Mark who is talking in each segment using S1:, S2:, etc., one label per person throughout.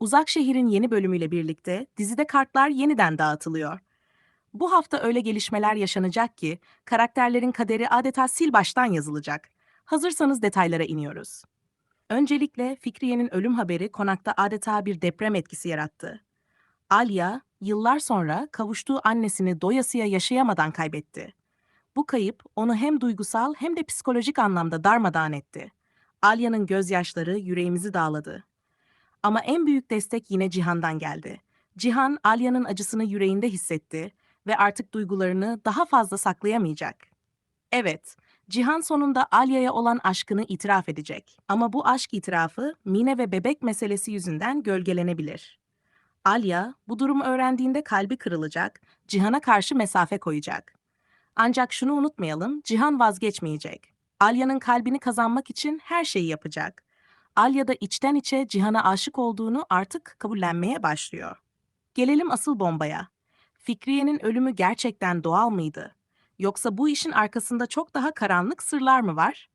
S1: Uzak Şehir'in yeni bölümüyle birlikte dizide kartlar yeniden dağıtılıyor. Bu hafta öyle gelişmeler yaşanacak ki karakterlerin kaderi adeta sil baştan yazılacak. Hazırsanız detaylara iniyoruz. Öncelikle Fikriye'nin ölüm haberi konakta adeta bir deprem etkisi yarattı. Alya, yıllar sonra kavuştuğu annesini doyasıya yaşayamadan kaybetti. Bu kayıp onu hem duygusal hem de psikolojik anlamda darmadağın etti. Alya'nın gözyaşları yüreğimizi dağladı. Ama en büyük destek yine Cihan'dan geldi. Cihan, Alya'nın acısını yüreğinde hissetti ve artık duygularını daha fazla saklayamayacak. Evet, Cihan sonunda Alya'ya olan aşkını itiraf edecek. Ama bu aşk itirafı Mine ve bebek meselesi yüzünden gölgelenebilir. Alya, bu durumu öğrendiğinde kalbi kırılacak, Cihan'a karşı mesafe koyacak. Ancak şunu unutmayalım, Cihan vazgeçmeyecek. Alya'nın kalbini kazanmak için her şeyi yapacak. Alya da içten içe Cihan'a aşık olduğunu artık kabullenmeye başlıyor. Gelelim asıl bombaya. Fikriye'nin ölümü gerçekten doğal mıydı? Yoksa bu işin arkasında çok daha karanlık sırlar mı var?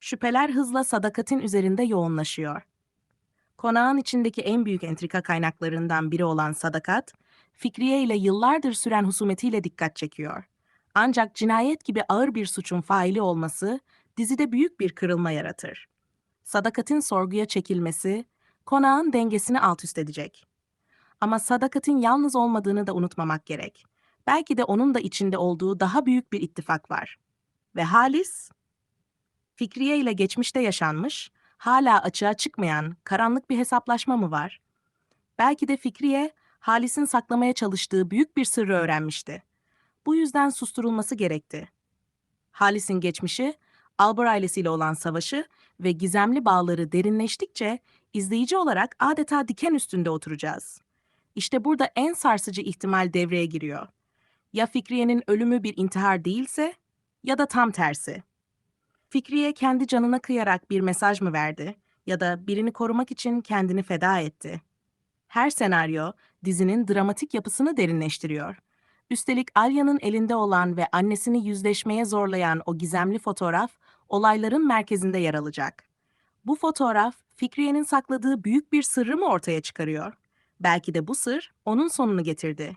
S1: Şüpheler hızla Sadakat'in üzerinde yoğunlaşıyor. Konağın içindeki en büyük entrika kaynaklarından biri olan Sadakat, Fikriye ile yıllardır süren husumetiyle dikkat çekiyor. Ancak cinayet gibi ağır bir suçun faili olması dizide büyük bir kırılma yaratır. Sadakat'in sorguya çekilmesi konağın dengesini alt üst edecek. Ama Sadakat'in yalnız olmadığını da unutmamak gerek. Belki de onun da içinde olduğu daha büyük bir ittifak var. Ve Halis, Fikriye ile geçmişte yaşanmış, hala açığa çıkmayan karanlık bir hesaplaşma mı var? Belki de Fikriye, Halis'in saklamaya çalıştığı büyük bir sırrı öğrenmişti. Bu yüzden susturulması gerekti. Halis'in geçmişi, Albor ailesiyle olan savaşı ve gizemli bağları derinleştikçe izleyici olarak adeta diken üstünde oturacağız. İşte burada en sarsıcı ihtimal devreye giriyor. Ya Fikriye'nin ölümü bir intihar değilse ya da tam tersi. Fikriye kendi canına kıyarak bir mesaj mı verdi ya da birini korumak için kendini feda etti. Her senaryo dizinin dramatik yapısını derinleştiriyor. Üstelik Alya'nın elinde olan ve annesini yüzleşmeye zorlayan o gizemli fotoğraf olayların merkezinde yer alacak. Bu fotoğraf Fikriye'nin sakladığı büyük bir sırrı mı ortaya çıkarıyor? Belki de bu sır onun sonunu getirdi.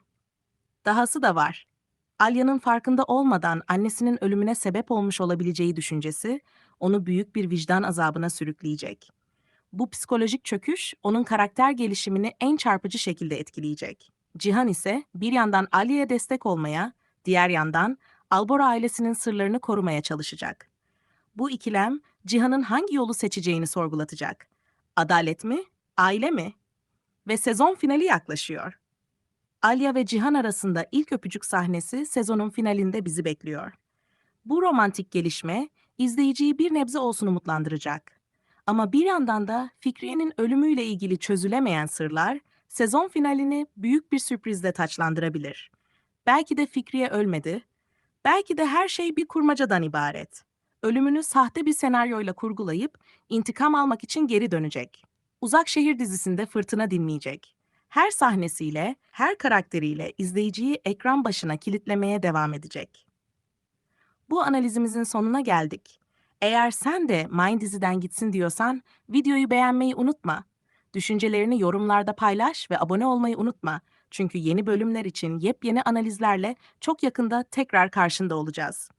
S1: Dahası da var. Alya'nın farkında olmadan annesinin ölümüne sebep olmuş olabileceği düşüncesi onu büyük bir vicdan azabına sürükleyecek. Bu psikolojik çöküş onun karakter gelişimini en çarpıcı şekilde etkileyecek. Cihan ise bir yandan Alya'ya destek olmaya, diğer yandan Albora ailesinin sırlarını korumaya çalışacak. Bu ikilem Cihan'ın hangi yolu seçeceğini sorgulatacak. Adalet mi, aile mi? Ve sezon finali yaklaşıyor. Alya ve Cihan arasında ilk öpücük sahnesi sezonun finalinde bizi bekliyor. Bu romantik gelişme izleyiciyi bir nebze olsun umutlandıracak. Ama bir yandan da Fikriye'nin ölümüyle ilgili çözülemeyen sırlar sezon finalini büyük bir sürprizle taçlandırabilir. Belki de Fikriye ölmedi, belki de her şey bir kurmacadan ibaret. Ölümünü sahte bir senaryoyla kurgulayıp intikam almak için geri dönecek. Uzak Şehir dizisinde fırtına dinleyecek. Her sahnesiyle, her karakteriyle izleyiciyi ekran başına kilitlemeye devam edecek. Bu analizimizin sonuna geldik. Eğer sen de Mind diziden gitsin diyorsan videoyu beğenmeyi unutma. Düşüncelerini yorumlarda paylaş ve abone olmayı unutma. Çünkü yeni bölümler için yepyeni analizlerle çok yakında tekrar karşında olacağız.